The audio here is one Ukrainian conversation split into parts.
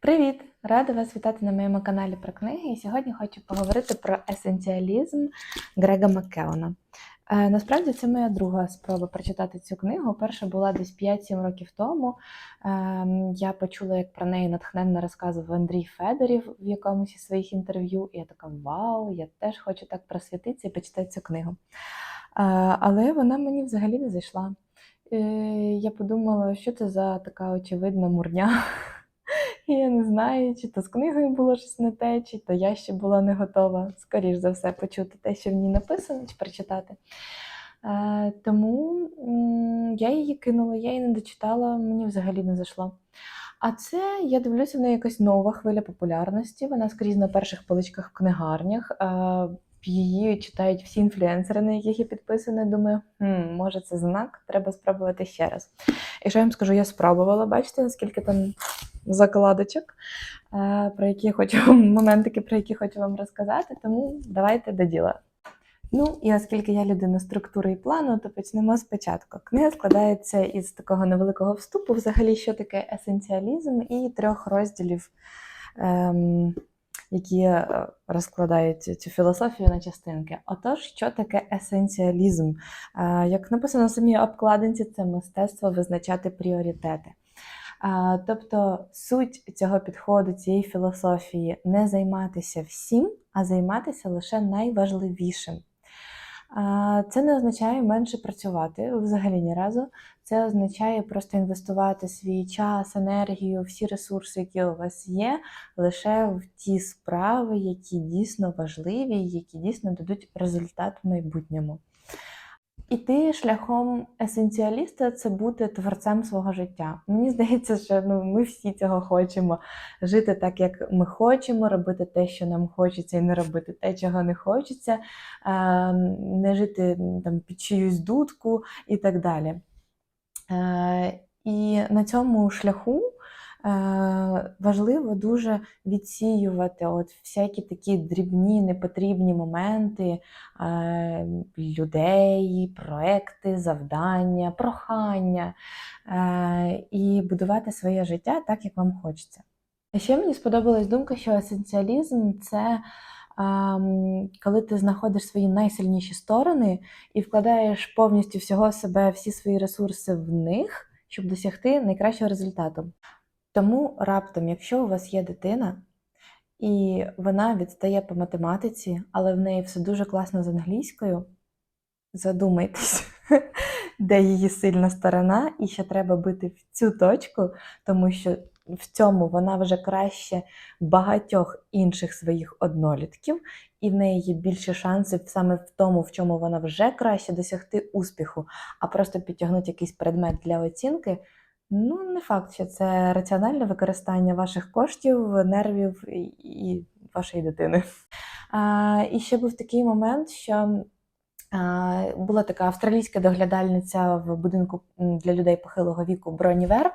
Привіт! Рада вас вітати на моєму каналі про книги. І сьогодні хочу поговорити про есенціалізм Грега Маккеона. Е, насправді це моя друга спроба прочитати цю книгу. Перша була десь 5-7 років тому. Е, я почула, як про неї натхненно розказував Андрій Федорів в якомусь із своїх інтерв'ю. І я така: Вау, я теж хочу так просвітитися і почитати цю книгу. Е, але вона мені взагалі не зайшла. Е, я подумала, що це за така очевидна мурня. Я не знаю, чи то з книгою було щось не те, чи то я ще була не готова, скоріш за все, почути те, що в ній написано, чи прочитати. Е, тому я її кинула, я її не дочитала, мені взагалі не зайшло. А це, я дивлюся, в неї якась нова хвиля популярності. Вона скрізь на перших поличках в книгарнях. Її читають всі інфлюенсери, на яких я підписана. Думаю, хм, може це знак, треба спробувати ще раз. І що я вам скажу, я спробувала, бачите, наскільки там закладочок, е, про які хочу моментики, про які хочу вам розказати. Тому давайте до діла. Ну і оскільки я людина структури і плану, то почнемо спочатку. Книга складається із такого невеликого вступу, взагалі, що таке есенціалізм, і трьох розділів, ем, які е, розкладають цю філософію на частинки. Отож, що таке есенціалізм? Е, як написано в самій обкладинці, це мистецтво визначати пріоритети. Тобто суть цього підходу, цієї філософії не займатися всім, а займатися лише найважливішим. Це не означає менше працювати взагалі ні разу. Це означає просто інвестувати свій час, енергію, всі ресурси, які у вас є, лише в ті справи, які дійсно важливі, які дійсно дадуть результат в майбутньому. Іти шляхом есенціаліста це бути творцем свого життя. Мені здається, що ну, ми всі цього хочемо жити так, як ми хочемо, робити те, що нам хочеться, і не робити те, чого не хочеться, не жити там під чиюсь дудку і так далі. Е, і на цьому шляху важливо дуже відсіювати от всякі такі дрібні, непотрібні моменти е, людей, проекти, завдання, прохання е, і будувати своє життя так, як вам хочеться. Ще мені сподобалась думка, що есенціалізм це. Коли ти знаходиш свої найсильніші сторони і вкладаєш повністю всього себе, всі свої ресурси в них, щоб досягти найкращого результату. Тому раптом, якщо у вас є дитина, і вона відстає по математиці, але в неї все дуже класно з англійською, задумайтесь, де її сильна сторона, і що треба бити в цю точку, тому що в цьому вона вже краще багатьох інших своїх однолітків, і в неї є більше шансів саме в тому, в чому вона вже краще досягти успіху, а просто підтягнути якийсь предмет для оцінки. Ну, не факт, що це раціональне використання ваших коштів, нервів і вашої дитини. А, І ще був такий момент, що а, була така австралійська доглядальниця в будинку для людей похилого віку Бронівер,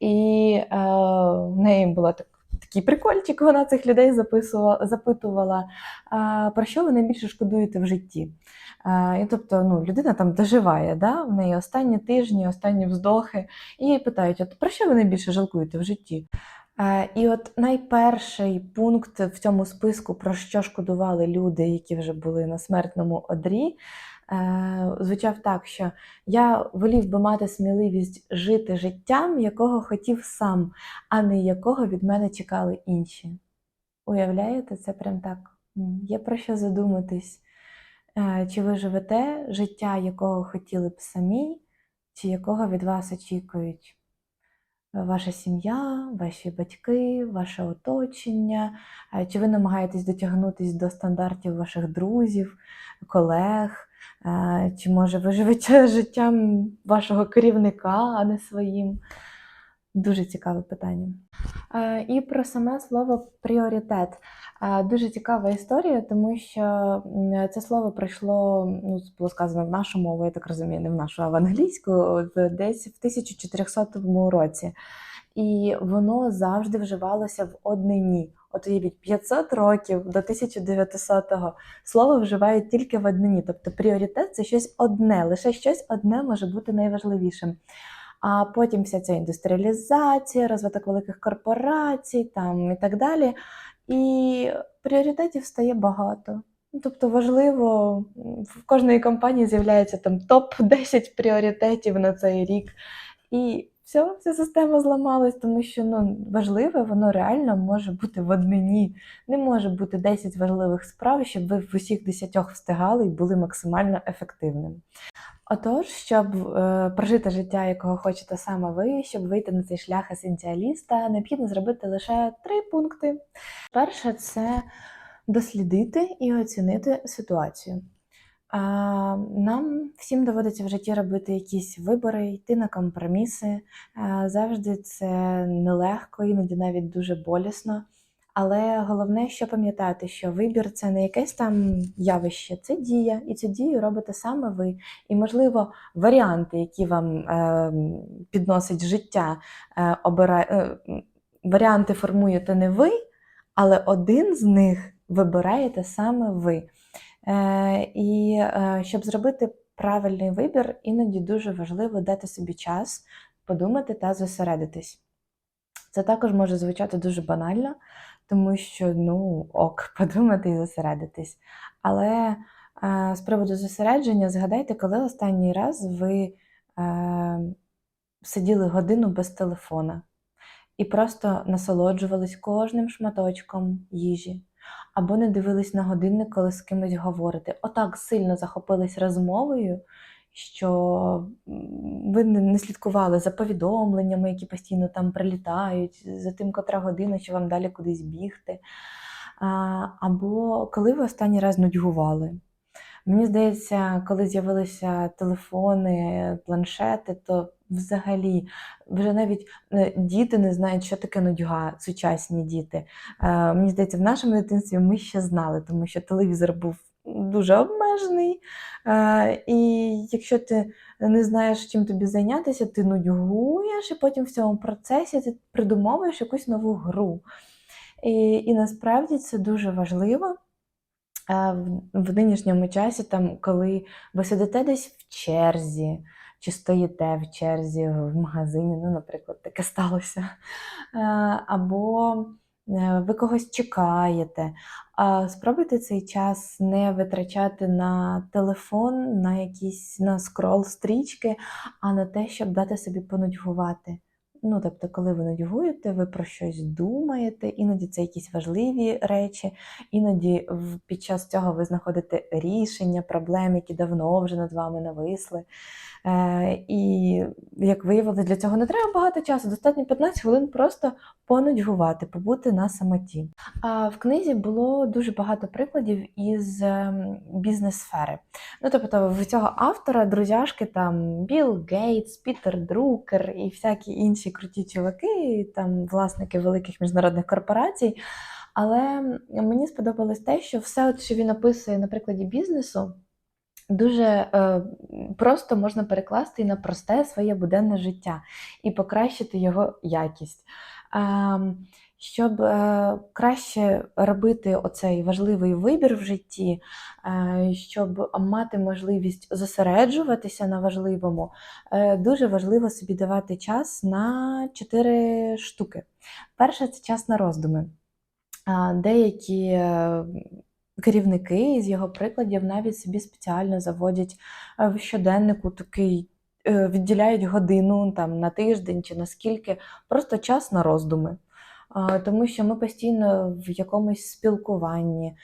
і а, в неї була так. Такий прикольчик, вона цих людей записувала, запитувала, а, про що ви найбільше шкодуєте в житті. І тобто ну, людина там доживає, да? в неї останні тижні, останні вздохи, і її питають, от про що ви найбільше жалкуєте в житті? І от найперший пункт в цьому списку, про що шкодували люди, які вже були на смертному одрі, звучав так, що я волів би мати сміливість жити життям, якого хотів сам, а не якого від мене чекали інші. Уявляєте, це прям так. Є про що задуматись. Е, чи ви живете життя, якого хотіли б самі, чи якого від вас очікують ваша сім'я, ваші батьки, ваше оточення? Е, чи ви намагаєтесь дотягнутися до стандартів ваших друзів, колег? Е, чи може ви живете життям вашого керівника, а не своїм? Дуже цікаве питання. І про саме слово пріоритет. Дуже цікава історія, тому що це слово прийшло, ну, було сказано в нашу мову, я так розумію, не в нашу, а в англійську, десь в 1400 році. І воно завжди вживалося в однині. От уявіть, 500 років до 1900-го слово вживають тільки в однині. Тобто пріоритет це щось одне, лише щось одне може бути найважливішим. А потім вся ця індустріалізація, розвиток великих корпорацій там і так далі. І пріоритетів стає багато. Тобто важливо, в кожної компанії з'являється там топ-10 пріоритетів на цей рік. І все, ця система зламалась, тому що ну, важливе, воно реально може бути в однині. Не може бути 10 важливих справ, щоб ви в усіх 10 встигали і були максимально ефективними. Отож, щоб е, прожити життя, якого хочете саме ви, щоб вийти на цей шлях есенціаліста, необхідно зробити лише три пункти. Перше це дослідити і оцінити ситуацію. А, Нам всім доводиться в житті робити якісь вибори, йти на компроміси. А, Завжди це нелегко, іноді навіть дуже болісно. Але головне, що пам'ятати, що вибір це не якесь там явище, це дія, і цю дію робите саме ви. І, можливо, варіанти, які вам е, підносить життя, е, обира... е, варіанти формуєте не ви, але один з них вибираєте саме ви. Е, і е, щоб зробити правильний вибір, іноді дуже важливо дати собі час подумати та зосередитись. Це також може звучати дуже банально, тому що ну ок, подумати і зосередитись. Але е, з приводу зосередження, згадайте, коли останній раз ви е, сиділи годину без телефона і просто насолоджувались кожним шматочком їжі, або не дивились на годинник, коли з кимось говорите. Отак сильно захопились розмовою, що ви не слідкували за повідомленнями, які постійно там прилітають, за тим, котра година, що вам далі кудись бігти. Або коли ви останній раз нудьгували. Мені здається, коли з'явилися телефони, планшети, то взагалі вже навіть е, діти не знають, що таке нудьга, сучасні діти. Е, Мені здається, в нашому дитинстві ми ще знали, тому що телевізор був дуже обмежений. Е, І якщо ти не знаєш, чим тобі зайнятися, ти нудьгуєш, і потім в цьому процесі ти придумовуєш якусь нову гру. І, і насправді це дуже важливо. Е, в, нинішньому часі, там, коли ви сидите десь в черзі, чи стоїте в черзі в магазині, ну, наприклад, таке сталося, Е, або ви когось чекаєте. А Спробуйте цей час не витрачати на телефон, на якісь на скрол стрічки, а на те, щоб дати собі понудьгувати. Ну, тобто, коли ви нудьгуєте, ви про щось думаєте, іноді це якісь важливі речі, іноді під час цього ви знаходите рішення проблем, які давно вже над вами нависли. Е, і як виявилось, для цього не треба багато часу, достатньо 15 хвилин просто понудьгувати, побути на самоті. А в книзі було дуже багато прикладів із ем, бізнес-сфери. Ну, тобто, в цього автора друзяшки там Білл Гейтс, Пітер Друкер і всякі інші круті чуваки, там власники великих міжнародних корпорацій. Але мені сподобалось те, що все, що він описує на прикладі бізнесу, дуже е, просто можна перекласти і на просте своє буденне життя і покращити його якість. Ем, щоб е, краще робити оцей важливий вибір в житті, е, щоб мати можливість зосереджуватися на важливому, е, дуже важливо собі давати час на чотири штуки. Перше це час на роздуми. Деякі е, керівники з його прикладів навіть собі спеціально заводять е, в щоденнику такий, е, відділяють годину там, на тиждень чи на скільки, просто час на роздуми. Тому що ми постійно в якомусь спілкуванні, е,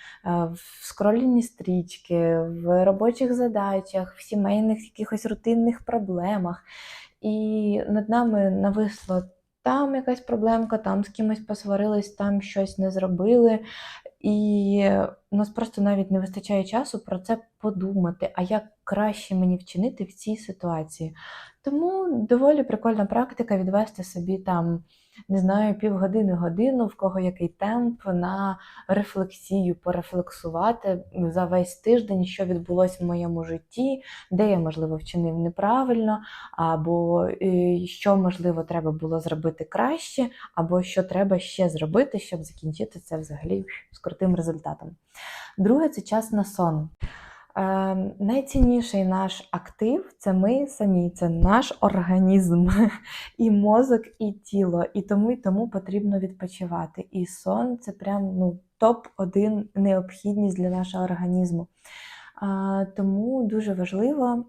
в скролінні стрічки, в робочих задачах, в сімейних якихось рутинних проблемах. І над нами нависло там якась проблемка, там з кимось посварились, там щось не зробили. І у нас просто навіть не вистачає часу про це подумати, а як краще мені вчинити в цій ситуації. Тому доволі прикольна практика відвести собі там, не знаю, півгодини, годину, в кого який темп на рефлексію, порефлексувати за весь тиждень, що відбулося в моєму житті, де я, можливо, вчинив неправильно, або е, що, можливо, треба було зробити краще, або що треба ще зробити, щоб закінчити це взагалі з крутим результатом. Друге це час на сон. Е, найцінніший наш актив це ми самі, це наш організм, і мозок, і тіло. І тому і тому потрібно відпочивати. І сон це прям ну, топ-1 необхідність для нашого організму. Тому дуже важливо.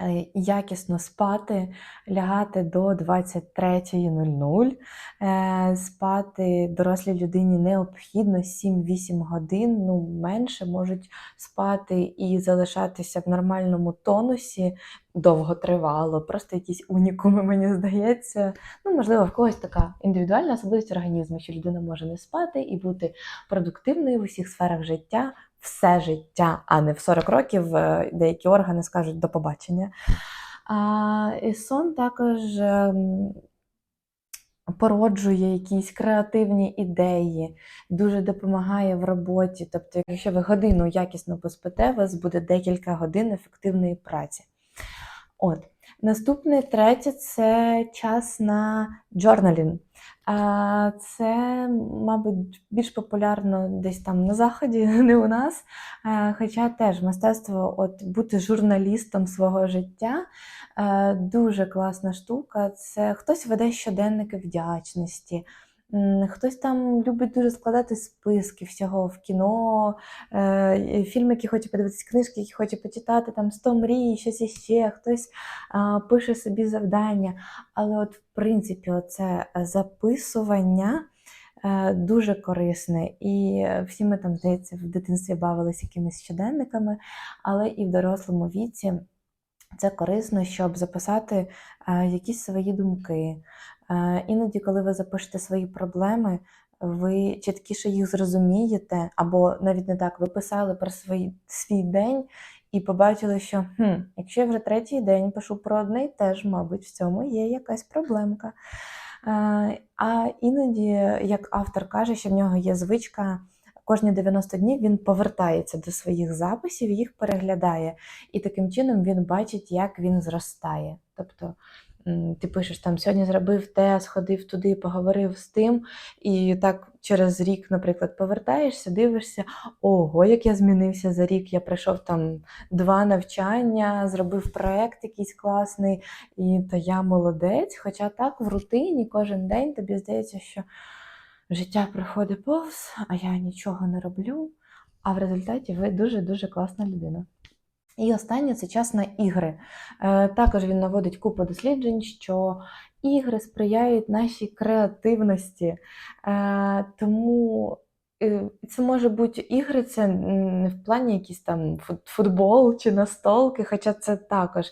Е, якісно спати, лягати до 23.00. Е, спати дорослій людині необхідно 7-8 годин, ну менше можуть спати і залишатися в нормальному тонусі довготривало, просто якісь унікуми, мені здається. Ну, можливо, в когось така індивідуальна особливість організму, що людина може не спати і бути продуктивною в усіх сферах життя все життя, а не в 40 років е, деякі органи скажуть до побачення. А, і Сон також ем, породжує якісь креативні ідеї, дуже допомагає в роботі. Тобто, якщо ви годину якісно поспите, у вас буде декілька годин ефективної праці. От. Наступне третє це час на джорналін. Це, мабуть, більш популярно десь там на заході, не у нас. Хоча теж мистецтво от бути журналістом свого життя дуже класна штука. Це хтось веде щоденники вдячності. Хтось там любить дуже складати списки всього в кіно, е, фільми, які хоче подивитися, книжки, які хоче почитати, там 100 мрій, щось іще, хтось пише собі завдання. Але, от, в принципі, це записування е, дуже корисне. І всі ми там, здається, в дитинстві бавилися якимись щоденниками, але і в дорослому віці. Це корисно, щоб записати е, якісь свої думки, іноді, коли ви запишете свої проблеми, ви чіткіше їх зрозумієте, або навіть не так, ви писали про свій, свій день і побачили, що хм, якщо я вже третій день пишу про одне, теж, мабуть, в цьому є якась проблемка. Е, а іноді, як автор каже, що в нього є звичка. Кожні 90 днів він повертається до своїх записів, їх переглядає, і таким чином він бачить, як він зростає. Тобто ти пишеш там сьогодні зробив те, сходив туди, поговорив з тим, і так через рік, наприклад, повертаєшся, дивишся, ого, як я змінився за рік. Я пройшов там два навчання, зробив проект якийсь класний, і то я молодець. Хоча так в рутині кожен день тобі здається, що життя проходить повз, а я нічого не роблю. А в результаті ви дуже-дуже класна людина. І останнє це час на ігри. Е, також він наводить купу досліджень, що ігри сприяють нашій креативності. Е, тому це може бути ігри, це не в плані якийсь там футбол чи настолки, хоча це також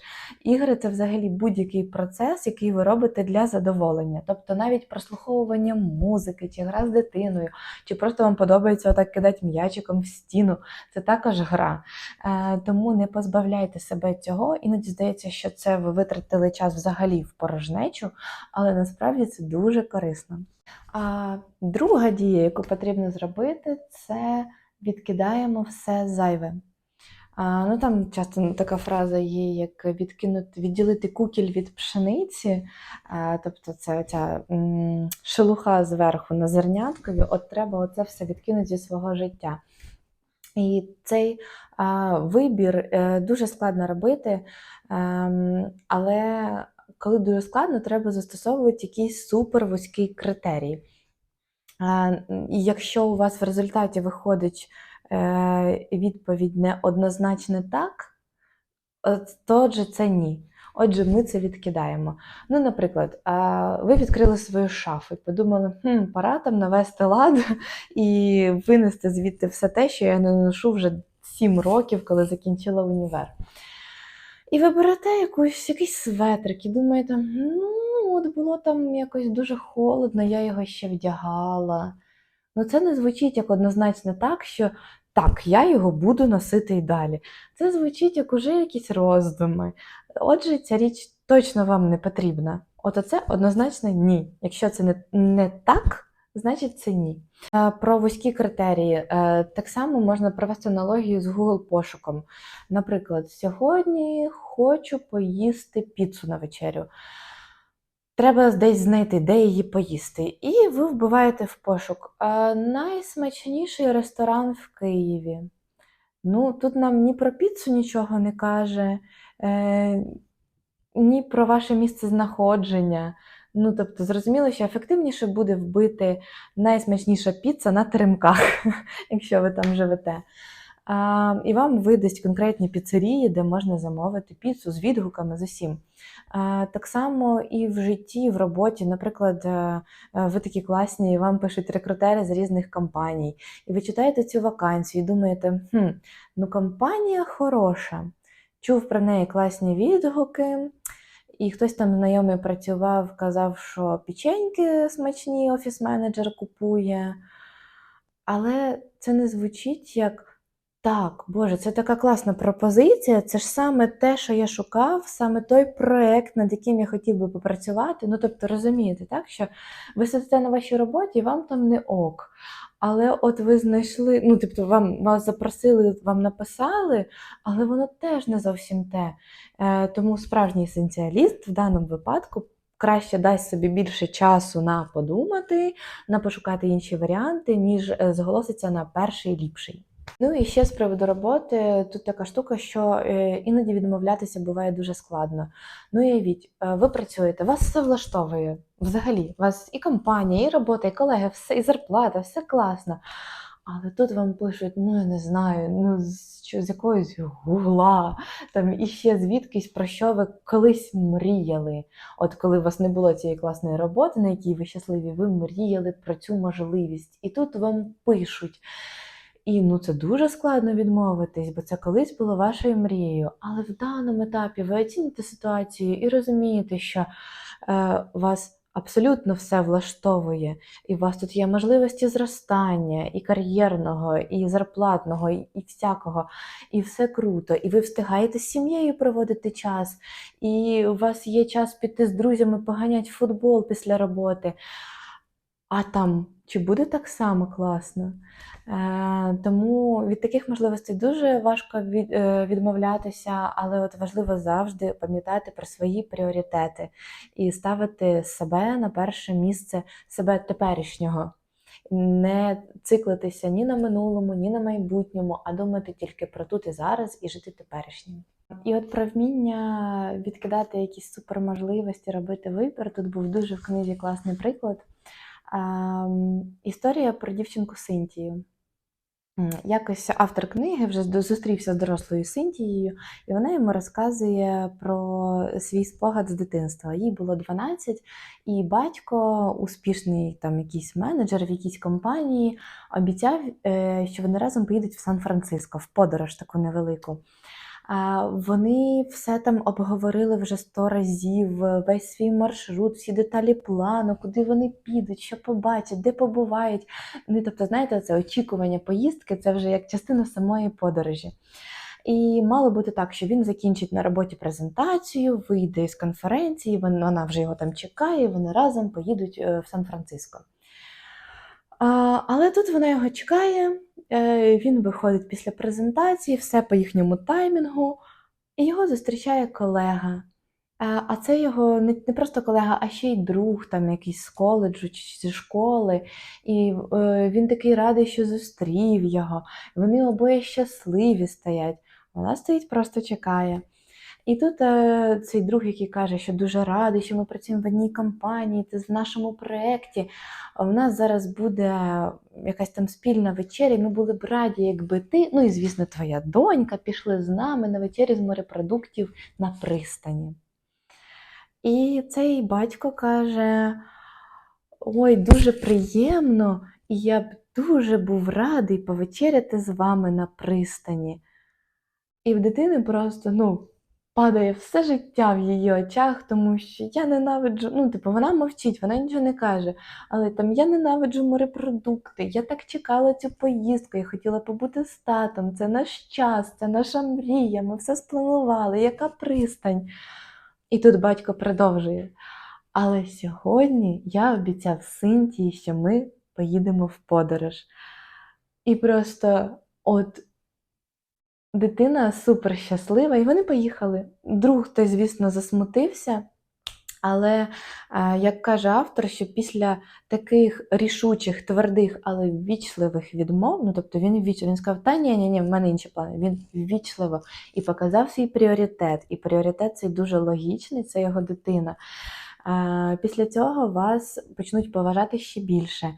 ігри це взагалі будь-який процес, який ви робите для задоволення. Тобто навіть прослуховування музики, чи гра з дитиною, чи просто вам подобається отак кидати м'ячиком в стіну. Це також гра. Е, Тому не позбавляйте себе цього. Іноді здається, що це ви витратили час взагалі в порожнечу, але насправді це дуже корисно. А друга дія, яку потрібно зробити, це відкидаємо все зайве. А, ну Там часто така фраза є, як відкинути, відділити кукіль від пшениці, а, тобто це ця м, шелуха зверху на зерняткові, от треба оце все відкинути зі свого життя. І цей а, вибір а, е, дуже складно робити, а, ем, але коли дуже складно, треба застосовувати якийсь супер вузький критерій. І якщо у вас в результаті виходить е, відповідь не однозначно так, то отже, це ні. Отже, ми це відкидаємо. Ну, наприклад, ви відкрили свою шафу і подумали, хм, пора там навести лад і винести звідти все те, що я не ношу вже 7 років, коли закінчила універ. І ви берете якусь, якийсь светрик і думаєте, ну, от було там якось дуже холодно, я його ще вдягала. Ну, це не звучить як однозначно так, що так, я його буду носити і далі. Це звучить як уже якісь роздуми. Отже, ця річ точно вам не потрібна. От оце однозначно ні. Якщо це не, не так, значить це ні. Про вузькі критерії. Е, так само можна провести аналогію з Google пошуком. Наприклад, сьогодні хочу поїсти піцу на вечерю. Треба десь знайти, де її поїсти. І ви вбиваєте в пошук найсмачніший ресторан в Києві. Ну, тут нам ні про піцу нічого не каже, е, ні про ваше місце знаходження. Ну, тобто, зрозуміло, що ефективніше буде вбити найсмачніша піца на теремках, якщо ви там живете. А, і вам видасть конкретні піцерії, де можна замовити піцу з відгуками з усім. А, так само і в житті, в роботі. Наприклад, е, е, ви такі класні, і вам пишуть рекрутери з різних компаній. І ви читаєте цю вакансію і думаєте, хм, ну компанія хороша. Чув про неї класні відгуки, і хтось там знайомий працював, казав, що печеньки смачні офіс-менеджер купує. Але це не звучить як так, Боже, це така класна пропозиція. Це ж саме те, що я шукав, саме той проект, над яким я хотів би попрацювати. Ну, тобто, розумієте, так, що ви сидите на вашій роботі, і вам там не ок. Але от ви знайшли, ну, тобто, вам вас запросили, вам написали, але воно теж не зовсім те. Е, Тому справжній есенціаліст в даному випадку краще дасть собі більше часу на подумати, на пошукати інші варіанти, ніж е, зголоситься на перший ліпший. Ну і ще з приводу роботи, тут така штука, що е, іноді відмовлятися буває дуже складно. Ну, уявіть, е, ви працюєте, вас все влаштовує взагалі. Вас і компанія, і робота, і колеги, все, і зарплата, все класно. Але тут вам пишуть, ну я не знаю, ну що, з якоїсь гугла, там і ще звідкись про що ви колись мріяли. От коли у вас не було цієї класної роботи, на якій ви щасливі, ви мріяли про цю можливість. І тут вам пишуть. І ну це дуже складно відмовитись, бо це колись було вашою мрією. Але в даному етапі ви оціните ситуацію і розумієте, що е, вас абсолютно все влаштовує, і у вас тут є можливості зростання, і кар'єрного, і зарплатного, і, і всякого, і все круто. І ви встигаєте з сім'єю проводити час, і у вас є час піти з друзями, поганять футбол після роботи. А там чи буде так само класно? Е, Тому від таких можливостей дуже важко від, е, відмовлятися, але от важливо завжди пам'ятати про свої пріоритети і ставити себе на перше місце себе теперішнього. Не циклитися ні на минулому, ні на майбутньому, а думати тільки про тут і зараз і жити теперішнім. І от про вміння відкидати якісь суперможливості, робити вибір. Тут був дуже в книзі класний приклад. Історія про дівчинку Синтію. Якось автор книги вже зустрівся з дорослою Синтією, і вона йому розказує про свій спогад з дитинства. Їй було 12, і батько, успішний там якийсь менеджер в якійсь компанії, обіцяв, е, що вони разом поїдуть в Сан-Франциско в подорож таку невелику. Вони все там обговорили вже сто разів, весь свій маршрут, всі деталі плану, куди вони підуть, що побачать, де побувають. Ну, тобто, знаєте, це очікування поїздки, це вже як частина самої подорожі. І мало бути так, що він закінчить на роботі презентацію, вийде з конференції, вона вже його там чекає, вони разом поїдуть е, в Сан-Франциско. Але тут вона його чекає, він виходить після презентації, все по їхньому таймінгу, і його зустрічає колега. Е, А це його не, не просто колега, а ще й друг, там якийсь з коледжу чи зі школи. І е, він такий радий, що зустрів його. Вони обоє щасливі стоять. Вона стоїть, просто чекає. І тут е, цей друг, який каже, що дуже радий, що ми працюємо в одній компанії, це в нашому проєкті. У нас зараз буде якась там спільна вечеря, і ми були б раді, якби ти, ну і звісно, твоя донька пішли з нами на вечері з морепродуктів на пристані. І цей батько каже: Ой, дуже приємно, і я б дуже був радий повечеряти з вами на пристані. І в дитини просто ну, падає все життя в її очах, тому що я ненавиджу, ну, типу, вона мовчить, вона нічого не каже. Але там я ненавиджу морепродукти, я так чекала цю поїздку, я хотіла побути з татом, це наш час, це наша мрія, ми все спланували, яка пристань. І тут батько продовжує. Але сьогодні я обіцяв Синтії, що ми поїдемо в подорож. І просто от дитина супер щаслива, і вони поїхали. Друг той, звісно, засмутився, Але, е, як каже автор, що після таких рішучих, твердих, але ввічливих відмов, ну тобто він ввічливо, він сказав, та ні, ні, ні, в мене інші плани. Він ввічливо і показав свій пріоритет. І пріоритет цей дуже логічний, це його дитина. Е, Після цього вас почнуть поважати ще більше.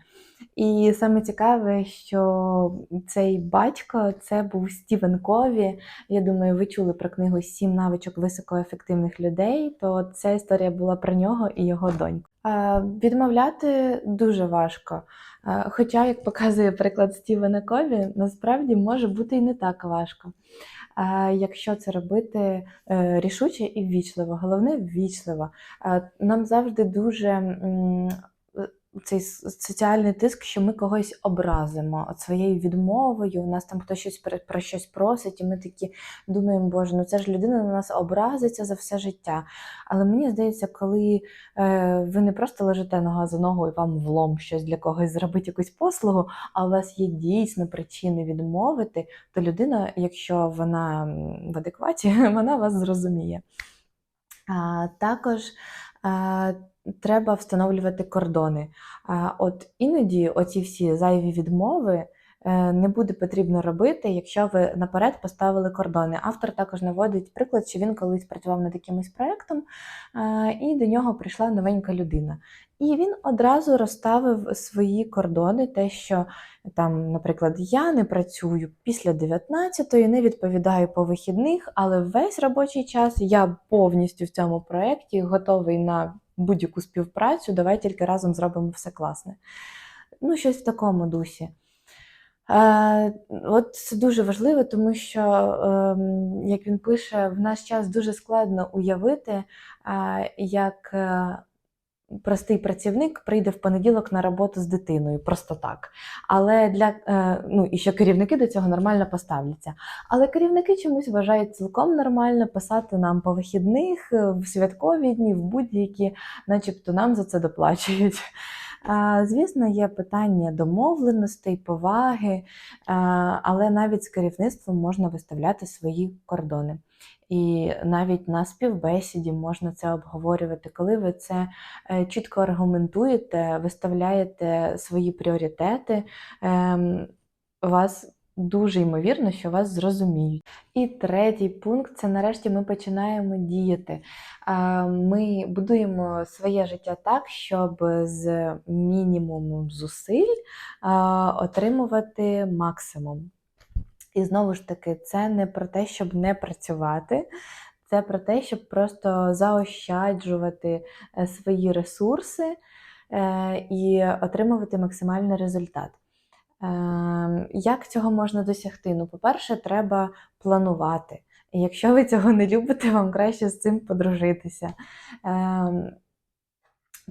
І саме цікаве, що цей батько це був Стівен Кові. Я думаю, ви чули про книгу Сім навичок високоефективних людей. То ця історія була про нього і його доньку. Відмовляти дуже важко. Хоча, як показує приклад Стівена Кові, насправді може бути і не так важко. Якщо це робити е, рішуче і ввічливо, головне ввічливо. Нам завжди дуже цей соціальний тиск, що ми когось образимо от своєю відмовою. У нас там хтось щось про, щось просить, і ми такі думаємо, боже, ну це ж людина на нас образиться за все життя. Але мені здається, коли е, ви не просто лежите нога за ногу і вам влом щось для когось зробити якусь послугу, а у вас є дійсно причини відмовити, то людина, якщо вона в адекваті, вона вас зрозуміє. А, також а, треба встановлювати кордони. А, от іноді оці всі зайві відмови е, не буде потрібно робити, якщо ви наперед поставили кордони. Автор також наводить приклад, що він колись працював над якимось проєктом, е, і до нього прийшла новенька людина. І він одразу розставив свої кордони, те, що там, наприклад, я не працюю після 19-ї, не відповідаю по вихідних, але весь робочий час я повністю в цьому проєкті готовий на будь-яку співпрацю. Давай тільки разом зробимо все класне. Ну, щось в такому дусі. Е, от це дуже важливо, тому що, е, як він пише, в наш час дуже складно уявити, е, як е, простий працівник прийде в понеділок на роботу з дитиною, просто так. Але для е, ну і що керівники до цього нормально поставляться. Але керівники чомусь вважають цілком нормально писати нам по вихідних, е, в святкові дні, в будь-які, начебто нам за це доплачують. Звісно, є питання домовленостей, поваги, але навіть з керівництвом можна виставляти свої кордони. І навіть на співбесіді можна це обговорювати, коли ви це е, чітко аргументуєте, виставляєте свої пріоритети, ем, вас дуже ймовірно, що вас зрозуміють. І третій пункт це нарешті ми починаємо діяти. Ми будуємо своє життя так, щоб з мінімумом зусиль отримувати максимум. І знову ж таки, це не про те, щоб не працювати, це про те, щоб просто заощаджувати е, свої ресурси е, і отримувати максимальний результат. Е, Як цього можна досягти? Ну, по-перше, треба планувати. Якщо ви цього не любите, вам краще з цим подружитися. Е,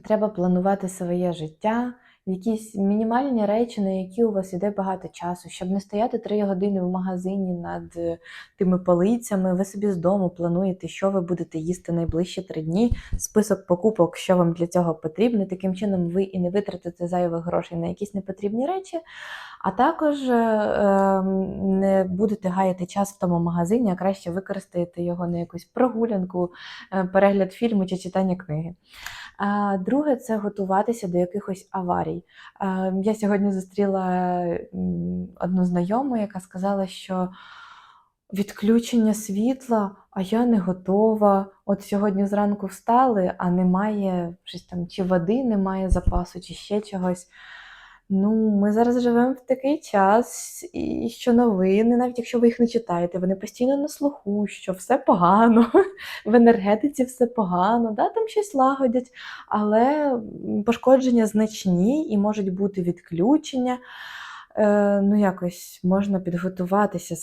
Треба планувати своє життя, якісь мінімальні речі, на які у вас іде багато часу, щоб не стояти три години в магазині над е, тими полицями. Ви собі з дому плануєте, що ви будете їсти найближчі три дні, список покупок, що вам для цього потрібно. Таким чином, ви і не витратите зайвих грошей на якісь непотрібні речі, а також е, е, не будете гаяти час в тому магазині, а краще використаєте його на якусь прогулянку, е, перегляд фільму чи читання книги. Друге це готуватися до якихось аварій. Я сьогодні зустріла одну знайому, яка сказала, що відключення світла, а я не готова. От сьогодні зранку встали, а немає щось там, чи води немає запасу, чи ще чогось. Ну, ми зараз живемо в такий час, і що новини, навіть якщо ви їх не читаєте, вони постійно на слуху, що все погано, в енергетиці все погано, да, там щось лагодять, але пошкодження значні і можуть бути відключення. Е, ну, якось можна підготуватися,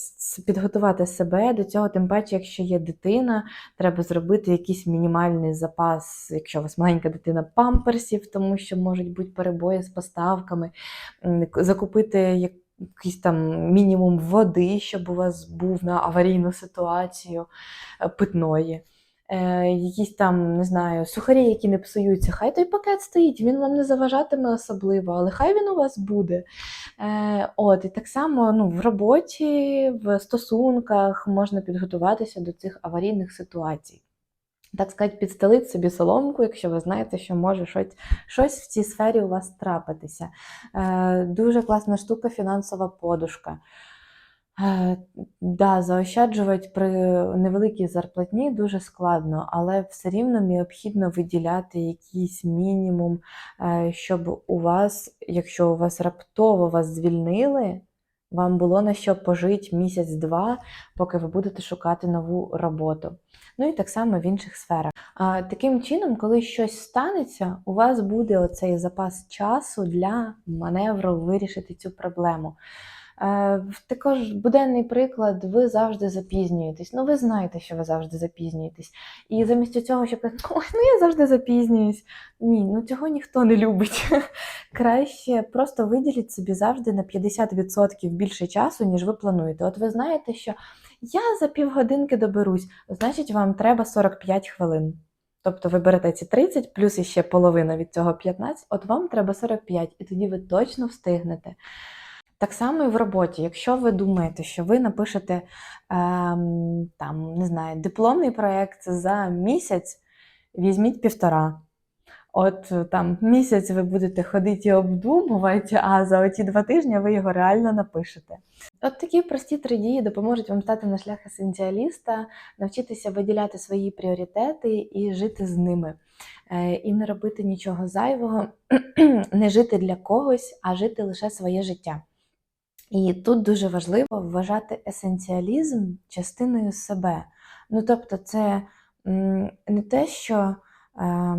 підготувати себе до цього, тим паче, якщо є дитина, треба зробити якийсь мінімальний запас, якщо у вас маленька дитина, памперсів, тому що можуть бути перебої з поставками, закупити як- якийсь там мінімум води, щоб у вас був на аварійну ситуацію е, питної. Е, якісь там, не знаю, сухарі, які не псуються, хай той пакет стоїть, він вам не заважатиме особливо, але хай він у вас буде. Е, от, і так само ну, в роботі, в стосунках можна підготуватися до цих аварійних ситуацій. так сказати, підстелити собі соломку, якщо ви знаєте, що може щось, щось в цій сфері у вас трапитися. Е, дуже класна штука фінансова подушка. Е, да, заощаджувати при невеликій зарплатні дуже складно, але все рівно необхідно виділяти якийсь мінімум, е, щоб у вас, якщо у вас раптово вас звільнили, вам було на що пожити місяць-два, поки ви будете шукати нову роботу. Ну і так само в інших сферах. Таким чином, коли щось станеться, у вас буде оцей запас часу для маневру вирішити цю проблему. Е, також буденний приклад, ви завжди запізнюєтесь. Ну, ви знаєте, що ви завжди запізнюєтесь. І замість цього, щоб казати, ну я завжди запізнююсь. Ні, ну цього ніхто не любить. Краще просто виділіть собі завжди на 50% більше часу, ніж ви плануєте. От ви знаєте, що я за півгодинки доберусь, значить, вам треба 45 хвилин. Тобто ви берете ці 30, плюс іще половина від цього 15, от вам треба 45, і тоді ви точно встигнете. Так само і в роботі. Якщо ви думаєте, що ви напишете ем, там, не знаю, дипломний проєкт за місяць, візьміть півтора. От е, там місяць ви будете ходити і обдумувати, а за оті два тижні ви його реально напишете. От такі прості три дії допоможуть вам стати на шлях есенціаліста, навчитися виділяти свої пріоритети і жити з ними. Е, І не робити нічого зайвого, не жити для когось, а жити лише своє життя. І тут дуже важливо вважати есенціалізм частиною себе. Ну, тобто, це не те, що е,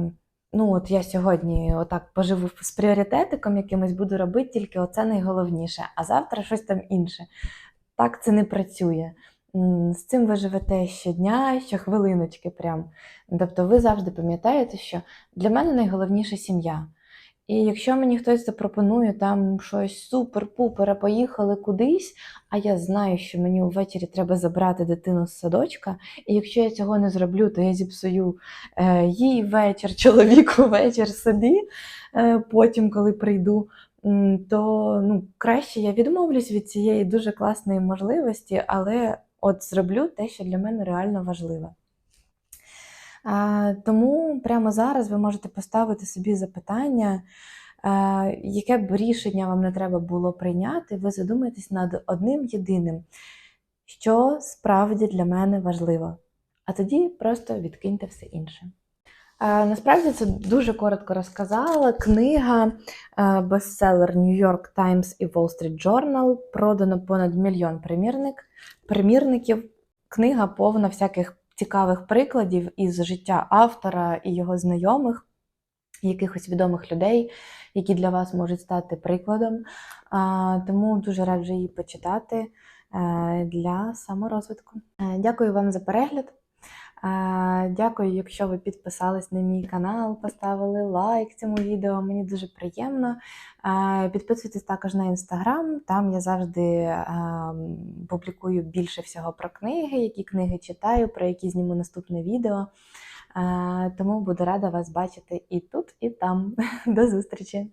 ну, от я сьогодні отак поживу з пріоритетиком якимось, буду робити тільки оце найголовніше, а завтра щось там інше. Так це не працює. З цим ви живете щодня, щохвилиночки прям. Тобто ви завжди пам'ятаєте, що для мене найголовніше сім'я. І якщо мені хтось запропонує там щось супер-пупер, а поїхали кудись, а я знаю, що мені ввечері треба забрати дитину з садочка, і якщо я цього не зроблю, то я зіпсую е, їй вечір, чоловіку вечір собі, е, потім, коли прийду, то ну, краще я відмовлюсь від цієї дуже класної можливості, але от зроблю те, що для мене реально важливо. Тому прямо зараз ви можете поставити собі запитання, яке б рішення вам не треба було прийняти, ви задумаєтесь над одним єдиним, що справді для мене важливо. А тоді просто відкиньте все інше. Насправді це дуже коротко розказала. Книга бестселер York Times і Wall Street Journal. Продано понад мільйон примірник, примірників. Книга повна всяких цікавих прикладів із життя автора і його знайомих, якихось відомих людей, які для вас можуть стати прикладом. Тому дуже раджу її почитати е, для саморозвитку. Е, Дякую вам за перегляд. Дякую, якщо ви підписались на мій канал, поставили лайк цьому відео. Мені дуже приємно. Підписуйтесь також на інстаграм. Там я завжди публікую більше всього про книги, які книги читаю, про які зніму наступне відео. Тому буду рада вас бачити і тут, і там. До зустрічі!